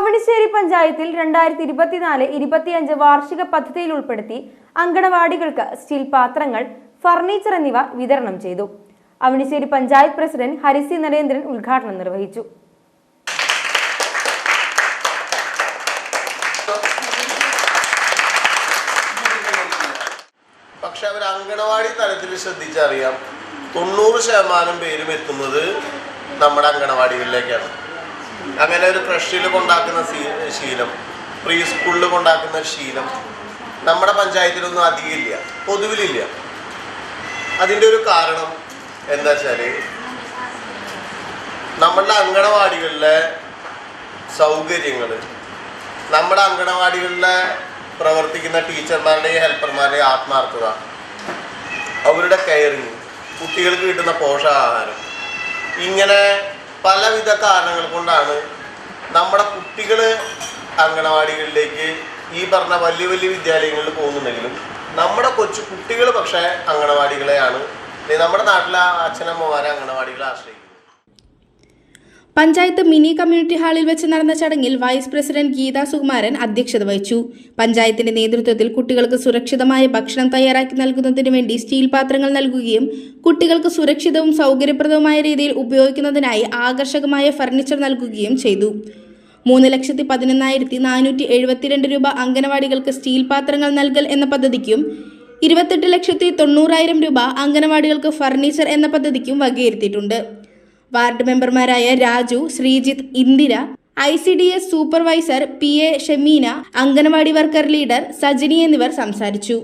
അവണിശ്ശേരി പഞ്ചായത്തിൽ രണ്ടായിരത്തി ഇരുപത്തിനാല് ഇരുപത്തിയഞ്ച് വാർഷിക പദ്ധതിയിൽ ഉൾപ്പെടുത്തി അങ്കണവാടികൾക്ക് സ്റ്റീൽ പാത്രങ്ങൾ ഫർണിച്ചർ എന്നിവ വിതരണം ചെയ്തു. അവണിശ്ശേരി പഞ്ചായത്ത് പ്രസിഡന്റ് ഹരിസി നരേന്ദ്രൻ ഉദ്ഘാടനം നിർവഹിച്ചു. പക്ഷെ അവർ അങ്കണവാടി തലത്തിൽ ശ്രദ്ധിച്ചറിയാം തൊണ്ണൂറ് ശതമാനം പേരും എത്തുന്നത് നമ്മുടെ അങ്കണവാടികളിലേക്കാണ്. അങ്ങനെ ഒരു ക്രഷിൽ കൊണ്ടാക്കുന്ന ശീലം പ്രീ സ്കൂളിൽ കൊണ്ടാക്കുന്ന ശീലം നമ്മുടെ പഞ്ചായത്തിലൊന്നും അധികം ഇല്ല പൊതുവിലില്ല. അതിന്റെ ഒരു കാരണം എന്താ വെച്ചാൽ നമ്മളുടെ അങ്കണവാടികളിലെ സൗകര്യങ്ങൾ നമ്മുടെ അങ്കണവാടികളിലെ പ്രവർത്തിക്കുന്ന ടീച്ചർമാരുടെയും ഹെൽപ്പർമാരുടെയും ആത്മാർത്ഥത അവരുടെ കെയറിങ് കുട്ടികൾക്ക് കിട്ടുന്ന പോഷകാഹാരം ഇങ്ങനെ പലവിധ കാരണങ്ങൾ കൊണ്ടാണ് നമ്മുടെ കുട്ടികൾ അങ്കണവാടികളിലേക്ക് ഈ പറഞ്ഞ വലിയ വലിയ വിദ്യാലയങ്ങളിൽ പോകുന്നുണ്ടെങ്കിലും നമ്മുടെ കൊച്ചു കുട്ടികൾ പക്ഷേ അങ്കണവാടികളെയാണ് നമ്മുടെ നാട്ടിലെ അച്ഛനമ്മമാരെ അങ്കണവാടികളെ ആശ്രയിക്കുന്നത് പഞ്ചായത്ത് മിനി കമ്മ്യൂണിറ്റി ഹാളിൽ വെച്ച് നടന്ന ചടങ്ങിൽ വൈസ് പ്രസിഡന്റ് ഗീതാ സുകുമാരൻ അധ്യക്ഷത വഹിച്ചു. പഞ്ചായത്തിന്റെ നേതൃത്വത്തിൽ കുട്ടികൾക്ക് സുരക്ഷിതമായ ഭക്ഷണം തയ്യാറാക്കി നൽകുന്നതിന് വേണ്ടി സ്റ്റീൽ പാത്രങ്ങൾ നൽകുകയും കുട്ടികൾക്ക് സുരക്ഷിതവും സൗകര്യപ്രദവുമായ രീതിയിൽ ഉപയോഗിക്കുന്നതിനായി ആകർഷകമായ ഫർണിച്ചർ നൽകുകയും ചെയ്തു. മൂന്ന് ലക്ഷത്തി പതിനൊന്നായിരത്തി നാനൂറ്റി എഴുപത്തിരണ്ട് രൂപ അംഗനവാടികൾക്ക് സ്റ്റീൽ പാത്രങ്ങൾ നൽകൽ എന്ന പദ്ധതിക്കും ഇരുപത്തെട്ട് ലക്ഷത്തി തൊണ്ണൂറായിരം രൂപ അംഗനവാടികൾക്ക് ഫർണിച്ചർ എന്ന പദ്ധതിക്കും വകയിരുത്തിയിട്ടുണ്ട്. വാർഡ് മെമ്പർമാരായ Raju Sreejith Indira I C D S supervisor P A Shameena anganwadi worker leader Sajini എന്നിവർ സംസാരിച്ചു.